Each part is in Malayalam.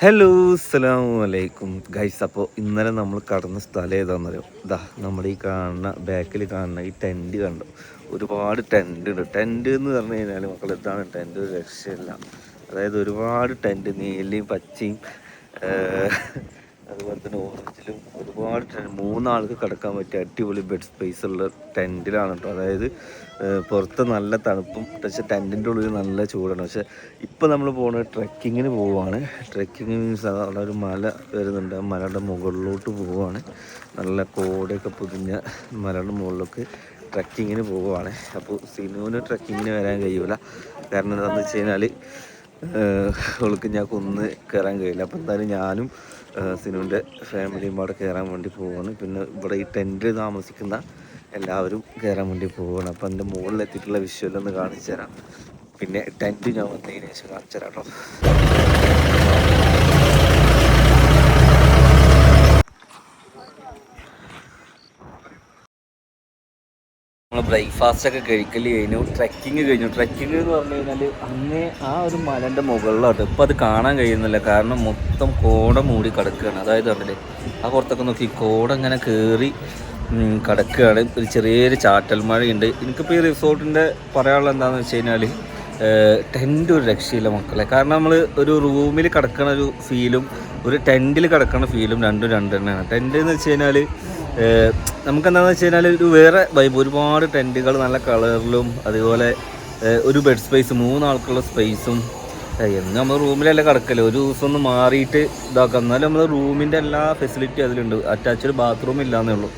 ഹലോ അസ്സലാമു അലൈക്കും ഗൈസ് അപ്പോൾ ഇന്നലെ നമ്മൾ കടന്ന സ്ഥലം ഏതാണെന്നറിയോ ഇതാ നമ്മുടെ ഈ കാണുന്ന ബാക്കിൽ കാണുന്ന ഈ ടെന്റ് കണ്ടു? ഒരുപാട് ടെന്റ് ഉണ്ട്. ടെന്റ് എന്ന് പറഞ്ഞു കഴിഞ്ഞാൽ മക്കൾ ഇതാണ് ടെന്റ് ഒരു രക്ഷയില്ല. അതായത് ഒരുപാട് ടെന്റ് നീലയും പച്ചയും ഓറഞ്ചിലും ഒരുപാട് മൂന്നാൾക്ക് കിടക്കാൻ പറ്റിയ അടിപൊളി ബെഡ് സ്പേസ് ഉള്ള ടെന്റിലാണ് കേട്ടോ അതായത് പുറത്ത് നല്ല തണുപ്പും പക്ഷേ ടെന്റിന്റെ ഉള്ളിൽ നല്ല ചൂടാണ്. പക്ഷേ ഇപ്പോൾ നമ്മൾ പോകുന്നത് ട്രെക്കിങ്ങിന് പോവുകയാണ് ട്രെക്കിങ് മീൻസ് ഒരു മല വരുന്നുണ്ട്. ആ മലയുടെ മുകളിലോട്ട് പോവുകയാണ് നല്ല കോടയൊക്കെ പൊതിഞ്ഞ മലയുടെ മുകളിലേക്ക് ട്രക്കിങ്ങിന് പോവുകയാണ് അപ്പോൾ സിനുവിന് ട്രക്കിങ്ങിന് വരാൻ കഴിയൂല. കാരണം എന്താണെന്ന് വെച്ച് കഴിഞ്ഞാൽ അവൾക്ക് ഞാൻ കൊന്ന് കയറാൻ കഴിയില്ല. അപ്പോൾ എന്തായാലും ഞാനും സിനുവിന്റെ ഫാമിലിയും അവിടെ കയറാൻ വേണ്ടി പോവുകയാണ് പിന്നെ ഇവിടെ ഈ ടെന്റിൽ താമസിക്കുന്ന എല്ലാവരും കയറാൻ വേണ്ടി പോവുകയാണ് അപ്പോൾ എന്റെ മുകളിലെത്തിയിട്ടുള്ള എത്തിയിട്ടുള്ള വിഷ്വലൊന്ന് കാണിച്ചു തരാം. പിന്നെ ടെന്റ് ഞാൻ വന്നതിന് ശേഷം കാണിച്ചു തരാം കേട്ടോ നമ്മൾ ബ്രേക്ക്ഫാസ്റ്റ് ഒക്കെ കഴിക്കൽ കഴിഞ്ഞു ട്രക്കിങ് കഴിഞ്ഞു. ട്രെക്കിംഗ് എന്ന് പറഞ്ഞു കഴിഞ്ഞാൽ അങ്ങേ ആ ഒരു മലന്റെ മുകളിലോട്ട്. ഇപ്പം അത് കാണാൻ കഴിയുന്നില്ല. കാരണം മൊത്തം കോട മൂടി കിടക്കുകയാണ്. അതായത് കണ്ടില്ലേ ആ പുറത്തൊക്കെ നോക്കി കോട ഇങ്ങനെ കയറി കിടക്കുകയാണ്. ഒരു ചെറിയൊരു ചാറ്റൽ മഴയുണ്ട്. എനിക്കിപ്പോൾ ഈ റിസോർട്ടിന്റെ പറയാനുള്ള എന്താണെന്ന് വെച്ച് കഴിഞ്ഞാൽ ടെന്റ് ഒരു രക്ഷയില്ല മക്കളെ. കാരണം നമ്മൾ ഒരു റൂമിൽ കിടക്കണ ഒരു ഫീലും ഒരു ടെന്റിൽ കിടക്കണ ഫീലും രണ്ടും രണ്ട് തന്നെയാണ് ടെന്റ് എന്ന് വെച്ച് കഴിഞ്ഞാൽ നമുക്ക് എന്താണെന്ന് വെച്ച് കഴിഞ്ഞാൽ ഒരു വേറെ വൈബ് ഒരുപാട് ടെന്റുകൾ നല്ല കളറിലും അതുപോലെ ഒരു ബെഡ് സ്പേസ് മൂന്നാൾക്കുള്ള സ്പേസും എന്ന് നമ്മൾ റൂമിലല്ല കിടക്കൽ. ഒരു ദിവസം ഒന്ന് മാറിയിട്ട് ഇതാക്കാം. എന്നാലും നമ്മൾ റൂമിന്റെ എല്ലാ ഫെസിലിറ്റി അതിലുണ്ട്. അറ്റാച്ച്ഡ് ബാത്റൂം ഇല്ലാന്നേ ഉള്ളൂ.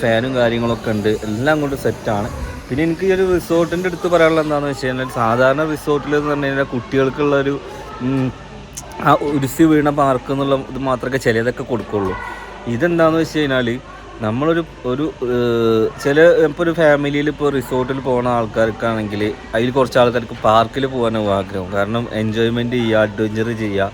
ഫാനും കാര്യങ്ങളൊക്കെ ഉണ്ട്. എല്ലാം കൊണ്ട് സെറ്റാണ് പിന്നെ എനിക്ക് ഈ ഒരു റിസോർട്ടിന്റെ അടുത്ത് പറയാനുള്ള എന്താണെന്ന് വെച്ച് കഴിഞ്ഞാൽ സാധാരണ റിസോർട്ടിൽ എന്ന് പറഞ്ഞു കഴിഞ്ഞാൽ കുട്ടികൾക്കുള്ള ഒരു ആ ഉരുസി വീണ പാർക്ക് എന്നുള്ള ഇത് മാത്രമേ ചിലതൊക്കെ കൊടുക്കുള്ളൂ. ഇതെന്താണെന്ന് വെച്ച് കഴിഞ്ഞാൽ നമ്മളൊരു ഒരു ചില ഇപ്പോൾ ഒരു ഫാമിലിയിൽ ഇപ്പോൾ റിസോർട്ടിൽ പോകുന്ന ആൾക്കാർക്കാണെങ്കിൽ അതിൽ കുറച്ച് ആൾക്കാർക്ക് പാർക്കിൽ പോകാനാണ് ആഗ്രഹം. കാരണം എൻജോയ്മെന്റ് ചെയ്യുക അഡ്വഞ്ചർ ചെയ്യുക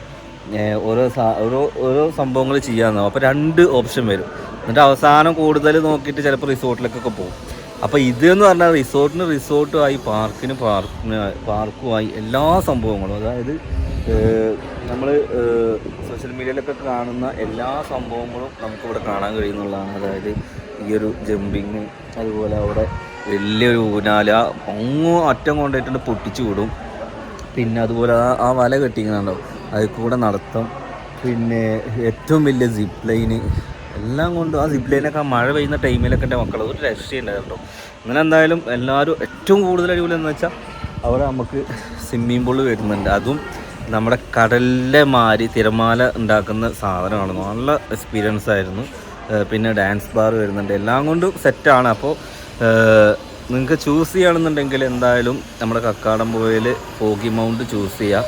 ഓരോ ഓരോ ഓരോ സംഭവങ്ങൾ ചെയ്യാമെന്നാവും അപ്പോൾ രണ്ട് ഓപ്ഷൻ വരും. എന്നിട്ട് അവസാനം കൂടുതൽ നോക്കിയിട്ട് ചിലപ്പോൾ റിസോർട്ടിലേക്കൊക്കെ പോകും അപ്പോൾ ഇത് എന്ന് പറഞ്ഞാൽ റിസോർട്ടിന് റിസോർട്ടുമായി പാർക്കിന് പാർക്കിന് പാർക്കുമായി എല്ലാ സംഭവങ്ങളും അതായത് നമ്മൾ സോഷ്യൽ മീഡിയയിലൊക്കെ കാണുന്ന എല്ലാ സംഭവങ്ങളും നമുക്കിവിടെ കാണാൻ കഴിയുന്നുള്ളതാണ്. അതായത് ഈ ഒരു ജമ്പിങ് അതുപോലെ അവിടെ വലിയൊരു ഊനാല അങ്ങ് അറ്റം കൊണ്ടുപോയിട്ടുണ്ട് പൊട്ടിച്ചു വിടും. പിന്നെ അതുപോലെ ആ ആ വല കെട്ടിക്കുന്നുണ്ടോ അതിൽ കൂടെ നടത്തം. പിന്നെ ഏറ്റവും വലിയ സിപ്പ് ലൈന് എല്ലാം കൊണ്ടും ആ സിപ്പ് ലൈനൊക്കെ മഴ പെയ്യുന്ന ടൈമിലൊക്കെ എന്റെ മക്കൾ ഒരു രക്ഷയുണ്ടായിരുന്നു അങ്ങനെ എന്തായാലും എല്ലാവരും ഏറ്റവും കൂടുതൽ അടിപൊളി എന്ന് വെച്ചാൽ അവിടെ നമുക്ക് സ്വിമ്മിംഗ് പൂൾ വരുന്നുണ്ട്. അതും നമ്മുടെ കടലിലെ മാരി തിരമാല ഉണ്ടാക്കുന്ന സാധനമാണ്. നല്ല എക്സ്പീരിയൻസ് ആയിരുന്നു. പിന്നെ ഡാൻസ് ബാർ വരുന്നുണ്ട്. എല്ലാം കൊണ്ടും സെറ്റാണ് അപ്പോൾ നിങ്ങൾക്ക് ചൂസ് ചെയ്യുകയാണെന്നുണ്ടെങ്കിൽ എന്തായാലും നമ്മുടെ കക്കാടംപോയിൽ ഫോഗി മൗണ്ട് ചൂസ് ചെയ്യാം.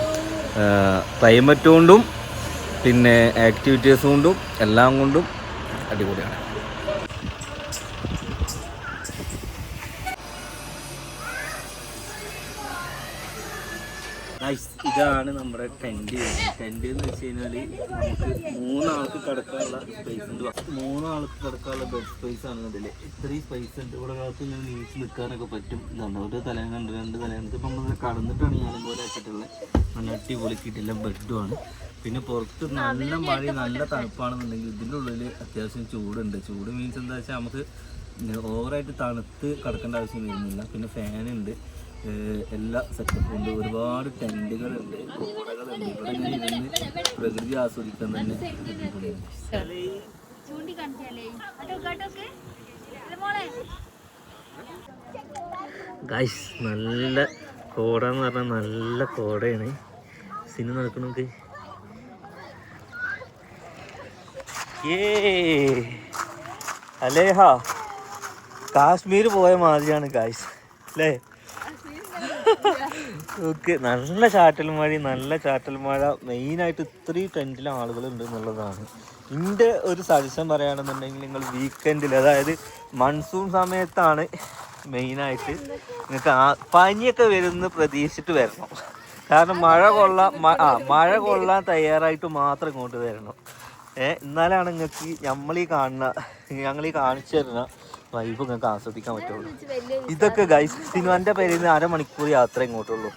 ക്ലൈമറ്റ് കൊണ്ടും പിന്നെ ആക്ടിവിറ്റീസ് കൊണ്ടും എല്ലാം കൊണ്ടും അടിപൊളിയാണ്. ഇതാണ് നമ്മുടെ ടെന്റ് ടെന്റ് എന്ന് വെച്ച് കഴിഞ്ഞാൽ നമുക്ക് മൂന്നാൾക്ക് കിടക്കാനുള്ള സ്പേസ് ഉണ്ട്. മൂന്നാൾക്ക് കിടക്കാനുള്ള ബെഡ് സ്പേസ് ആണ് ഇതിൽ ഇത്രയും സ്പേസ് ഉണ്ട്. ഇവിടെ കാലത്ത് ഇങ്ങനെ നീച്ച് നിൽക്കാനൊക്കെ പറ്റും. ഇതാണ് ഒരു തലയും കണ്ട് രണ്ട് തലയും ഇപ്പം നമ്മൾ കടന്നിട്ടാണ് ഞാനും പോലെ വെച്ചിട്ടുള്ളത് നല്ല അടിപൊളി കിട്ടില്ല ബെഡുമാണ് പിന്നെ പുറത്ത് നല്ല മഴ നല്ല തണുപ്പാണെന്നുണ്ടെങ്കിൽ ഇതിന്റെ ഉള്ളിൽ അത്യാവശ്യം ചൂടുണ്ട്. ചൂട് മീൻസ് എന്താ വെച്ചാൽ നമുക്ക് ഓവറായിട്ട് തണുത്ത് കിടക്കേണ്ട ആവശ്യം വരുന്നില്ല പിന്നെ ഫാനുണ്ട് എല്ലാ സെറ്റപ്പും ഉണ്ട്. ഒരുപാട് ടെന്റുകളുണ്ട് കോടകളുണ്ട് ഇവിടെ ഇരുന്ന് പ്രകൃതി ആസ്വദിക്കാൻ തന്നെ നല്ല കോട എന്ന് പറഞ്ഞാൽ നല്ല കോടയാണ്. സിനിമ നടക്കണമൊക്കെ അലേഹ. കാശ്മീർ പോയ മാതിരിയാണ് ഗൈസ് അല്ലേ? ഓക്കെ നല്ല ചാറ്റൽ മഴ നല്ല ചാറ്റൽ മഴ. മെയിനായിട്ട് ഇത്രയും ട്രെൻഡിൽ ആളുകൾ ഉണ്ട് എന്നുള്ളതാണ്. എന്റെ ഒരു സജഷൻ പറയുകയാണെന്നുണ്ടെങ്കിൽ നിങ്ങൾ വീക്കെൻഡിൽ അതായത് മൺസൂൺ സമയത്താണ് മെയിനായിട്ട് നിങ്ങൾക്ക് ആ പനിയൊക്കെ വരുന്ന പ്രതീക്ഷിച്ചിട്ട് വരണം. കാരണം മഴ കൊള്ളാൻ ആ മഴ കൊള്ളാൻ തയ്യാറായിട്ട് മാത്രം ഇങ്ങോട്ട് വരണം. ഏഹ് എന്നാലാണ് നിങ്ങൾക്ക് നമ്മൾ ഈ കാണുന്ന ഈ കാണിച്ചു തരുന്ന വൈബ് നിങ്ങൾക്ക് ആസ്വദിക്കാൻ പറ്റുള്ളൂ. ഇതൊക്കെ ഗൈസ് സിനിമന്റെ പേരിൽ നിന്ന് അരമണിക്കൂർ യാത്ര ഇങ്ങോട്ടുള്ളൂ.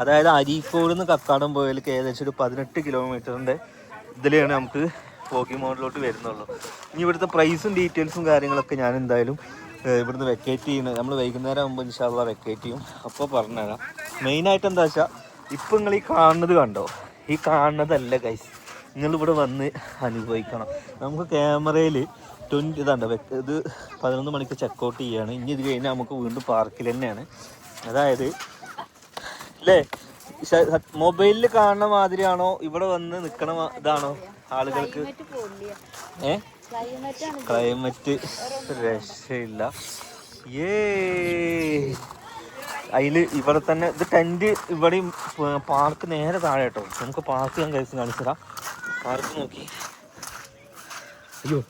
അതായത് അരീക്കോട് നിന്ന് കക്കാടം പോയാലേക്ക് ഏകദേശം ഒരു പതിനെട്ട് കിലോമീറ്ററിന്റെ ഇതിലാണ് നമുക്ക് പോക്കി മോഡിലോട്ട് വരുന്നുള്ളൂ. ഇനി ഇവിടുത്തെ പ്രൈസും ഡീറ്റെയിൽസും കാര്യങ്ങളൊക്കെ ഞാൻ എന്തായാലും ഇവിടുന്ന് വെക്കേറ്റ് ചെയ്യുന്നത്. നമ്മൾ വൈകുന്നേരം ആകുമ്പോൾ ഇൻഷാള്ള വെക്കേറ്റ് ചെയ്യും. അപ്പോൾ പറഞ്ഞുതരാം. മെയിനായിട്ട് എന്താ വെച്ചാൽ ഇപ്പം നിങ്ങൾ ഈ കാണുന്നത് കണ്ടോ? ഈ കാണുന്നതല്ല ഗൈസ് നിങ്ങൾ ഇവിടെ വന്ന് അനുഭവിക്കണം. നമുക്ക് ക്യാമറയിൽ ട്വന്റി ഇതാണ് ഇത് പതിനൊന്ന് മണിക്ക് ചെക്കൗട്ട് ചെയ്യാണ്. ഇനി ഇത് കഴിഞ്ഞാൽ നമുക്ക് വീണ്ടും പാർക്കിൽ തന്നെയാണ്. അതായത് അല്ലേ മൊബൈലിൽ കാണുന്ന മാതിരിയാണോ? ഇവിടെ വന്ന് നിൽക്കണ ഇതാണോ ആളുകൾക്ക്? ഏ? ക്ലൈമറ്റ് രക്ഷയില്ല. ഏ അതിൽ ഇവിടെ തന്നെ ഇത് ടെന്റ് ഇവിടെയും പാർക്ക് നേരെ താഴെ കേട്ടോ. നമുക്ക് പാർക്ക് ഞാൻ കഴിച്ച് കാണിച്ചതാ പാർക്ക് നോക്കി. അയ്യോ.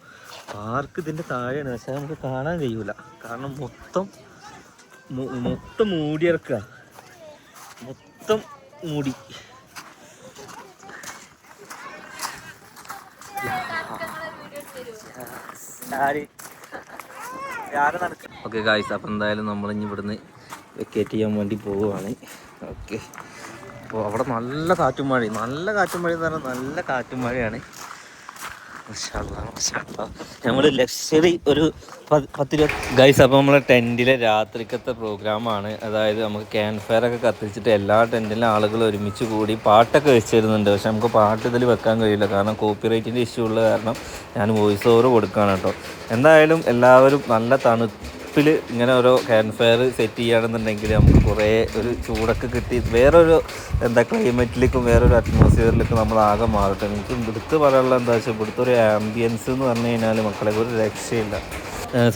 പാർക്ക് ഇതിന്റെ താഴെയാണ്. പക്ഷെ നമുക്ക് കാണാൻ കഴിയൂല. കാരണം മൊത്തം മൊത്തം മൂടിയിറക്കുക. മൊത്തം മൂടി. ഓക്കെ ഗായ്സ് അപ്പം എന്തായാലും നമ്മൾ ഇനി ഇവിടുന്ന് വെക്കേറ്റ് ചെയ്യാൻ വേണ്ടി പോവുകയാണ്. ഓക്കെ അപ്പോൾ അവിടെ നല്ല കാറ്റും മഴയും. നല്ല കാറ്റും മഴ എന്ന് പറഞ്ഞാൽ നല്ല കാറ്റും മഴയാണ്. നമ്മൾ ലക്ഷറി ഒരു പത്ത് ഗൈസ് അപ്പോൾ നമ്മളെ ടെന്റിലെ രാത്രിക്കത്തെ പ്രോഗ്രാമാണ്. അതായത് നമുക്ക് ക്യാമ്പ് ഫയർ ഒക്കെ കത്തിച്ചിട്ട് എല്ലാ ടെന്റിലും ആളുകൾ ഒരുമിച്ച് കൂടി പാട്ടൊക്കെ വെച്ച് തരുന്നുണ്ട് പക്ഷെ നമുക്ക് പാട്ട് ഇതിൽ വെക്കാൻ കഴിയില്ല. കാരണം കോപ്പിറൈറ്റിന്റെ ഇഷ്യൂ ഉള്ള കാരണം ഞാൻ വോയിസ് ഓവർ കൊടുക്കുകയാണ് കേട്ടോ. എന്തായാലും എല്ലാവരും നല്ല തണുപ്പിൽ ഇങ്ങനെ ഓരോ ക്യാൻ ഫയർ സെറ്റ് ചെയ്യുകയാണെന്നുണ്ടെങ്കിൽ നമുക്ക് കുറേ ഒരു ചൂടൊക്കെ കിട്ടി. വേറൊരു എന്താ ക്ലൈമറ്റിലേക്കും വേറൊരു അറ്റ്മോസ്ഫിയറിലേക്കും നമ്മൾ ആകെ മാറട്ടെ. എനിക്ക് ഇവിടുത്തെ പറയാനുള്ള എന്താ വെച്ചാൽ ഇവിടുത്തെ ഒരു ആംബിയൻസ് എന്ന് പറഞ്ഞു കഴിഞ്ഞാൽ മക്കളെ ഒരു രക്ഷയില്ല.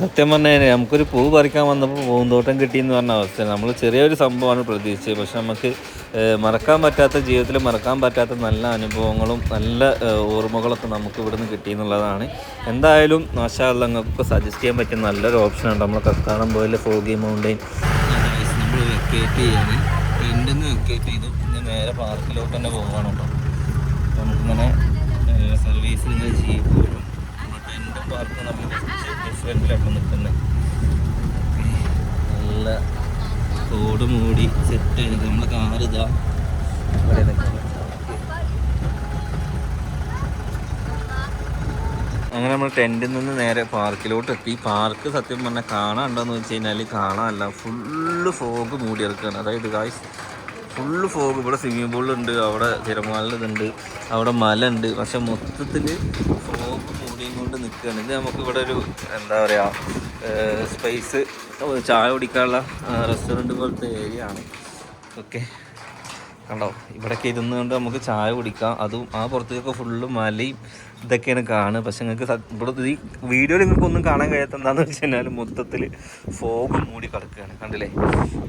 സത്യം പറഞ്ഞാൽ നമുക്കൊരു പൂ പറിക്കാൻ വന്നപ്പോൾ പൂന്തോട്ടം കിട്ടിയെന്ന് പറഞ്ഞ അവസ്ഥ. നമ്മൾ ചെറിയൊരു സംഭവമാണ് പ്രതീക്ഷിച്ചത്. പക്ഷെ നമുക്ക് മറക്കാൻ പറ്റാത്ത ജീവിതത്തിൽ മറക്കാൻ പറ്റാത്ത നല്ല അനുഭവങ്ങളും നല്ല ഓർമ്മകളൊക്കെ നമുക്ക് ഇവിടുന്ന് കിട്ടിയെന്നുള്ളതാണ് എന്തായാലും മാഷാല്ല നിങ്ങൾക്ക് സജസ്റ്റ് ചെയ്യാൻ പറ്റിയ നല്ലൊരു ഓപ്ഷനാണ് നമ്മൾ കക്കാടം പോയിലെ ഫോഗി മൗണ്ടെയിൻ നമ്മൾ നേരെ പാർക്കിലോട്ട് തന്നെ പോകാനുണ്ടോ കേട്ടോ. നമുക്കിങ്ങനെ സർവീസിൽ ചെയ്യും ടെന്റും പാർക്കും നമ്മൾ ഡിഫറെന്റിലാണ് നിൽക്കുന്നത് നല്ല തോട് മൂടി സെറ്റ് ചെയ്തിട്ട് നമ്മളെ കാർ ഇതാ. ഇവിടെ അങ്ങനെ നമ്മൾ ടെന്റിൽ നിന്ന് നേരെ പാർക്കിലോട്ട് എത്തി. പാർക്ക് സത്യം പറഞ്ഞാൽ കാണാനുണ്ടോയെന്ന് വെച്ച് കഴിഞ്ഞാൽ കാണാനല്ല. ഫുള്ള് ഫോഗ് മൂടിയെടുക്കുകയാണ് അതായത് ഗായ്സ് ഫുള്ള് ഫോഗ് ഇവിടെ സ്വിമ്മിംഗ് പൂളുണ്ട് അവിടെ തിരമാലുണ്ട് അവിടെ മല ഉണ്ട് പക്ഷെ മൊത്തത്തിൽ ഫോഗ് മൂടിയും കൊണ്ട് നിൽക്കുകയാണ്. ഇത് നമുക്ക് ഇവിടെ ഒരു എന്താ പറയുക സ്പേസ് ചായ കുടിക്കാനുള്ള റെസ്റ്റോറന്റ് പോലത്തെ ഏരിയ ആണ്. ഓക്കെ. കണ്ടോ? ഇവിടെയൊക്കെ ഇരുന്ന് കൊണ്ട് നമുക്ക് ചായ കുടിക്കാം. അതും ആ പുറത്തേക്കൊക്കെ ഫുള്ള് മലയും ഇതൊക്കെയാണ് കാണുക. പക്ഷെ നിങ്ങൾക്ക് ഇവിടെ ഈ വീഡിയോയിൽ നിങ്ങൾക്ക് ഒന്നും കാണാൻ കഴിയാത്ത എന്താണെന്ന് വെച്ച് കഴിഞ്ഞാൽ മൊത്തത്തിൽ ഫോഗ് മൂടി കിടക്കുകയാണ്. കണ്ടില്ലേ?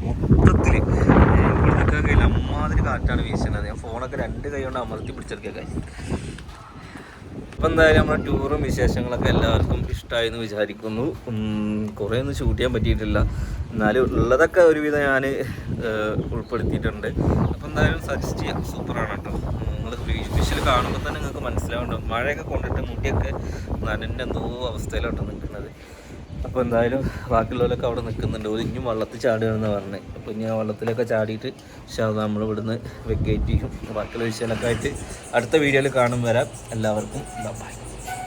മൊത്തത്തിൽ ഇവിടെ നിൽക്കാൻ കഴിയില്ല അമ്മാതിരി കാറ്റാണ് വീശുന്നത് ഞാൻ ഫോണൊക്കെ രണ്ട് കൈ കൊണ്ട് അമർത്തി പിടിച്ചെടുക്കുക അപ്പം എന്തായാലും നമ്മുടെ ടൂറും വിശേഷങ്ങളൊക്കെ എല്ലാവർക്കും ഇഷ്ടമായി എന്ന് വിചാരിക്കുന്നു. കുറേ ഒന്നും ഷൂട്ട് ചെയ്യാൻ പറ്റിയിട്ടില്ല. എന്നാലും ഉള്ളതൊക്കെ ഒരുവിധം ഞാൻ ഉൾപ്പെടുത്തിയിട്ടുണ്ട്. അപ്പം എന്തായാലും സജസ്റ്റ് ചെയ്യാം. സൂപ്പറാണ് കേട്ടോ നിങ്ങൾ വിഷ്വൽ കാണുമ്പോൾ തന്നെ നിങ്ങൾക്ക് മനസ്സിലാവുന്നുണ്ടോ മഴയൊക്കെ കൊണ്ടിട്ട് മുടിയൊക്കെ നനന്റെ എന്തോ അവസ്ഥയിലോട്ടോ നിൽക്കുന്നത്. അപ്പോൾ എന്തായാലും ബാക്കിയുള്ളവരൊക്കെ അവിടെ നിൽക്കുന്നുണ്ട്. ഒരു ഇനിയും വള്ളത്തിൽ ചാടുകയാണെന്ന് പറഞ്ഞത് അപ്പോൾ ഇനി ആ വള്ളത്തിലൊക്കെ ചാടിയിട്ട് ഷാ നമ്മൾ ഇവിടുന്ന് വെക്കേറ്റ് ചെയ്യും. ബാക്കിയുള്ള വിഷയങ്ങളൊക്കെ ആയിട്ട് അടുത്ത വീഡിയോയിൽ കാണും വരാം. എല്ലാവർക്കും ബൈ.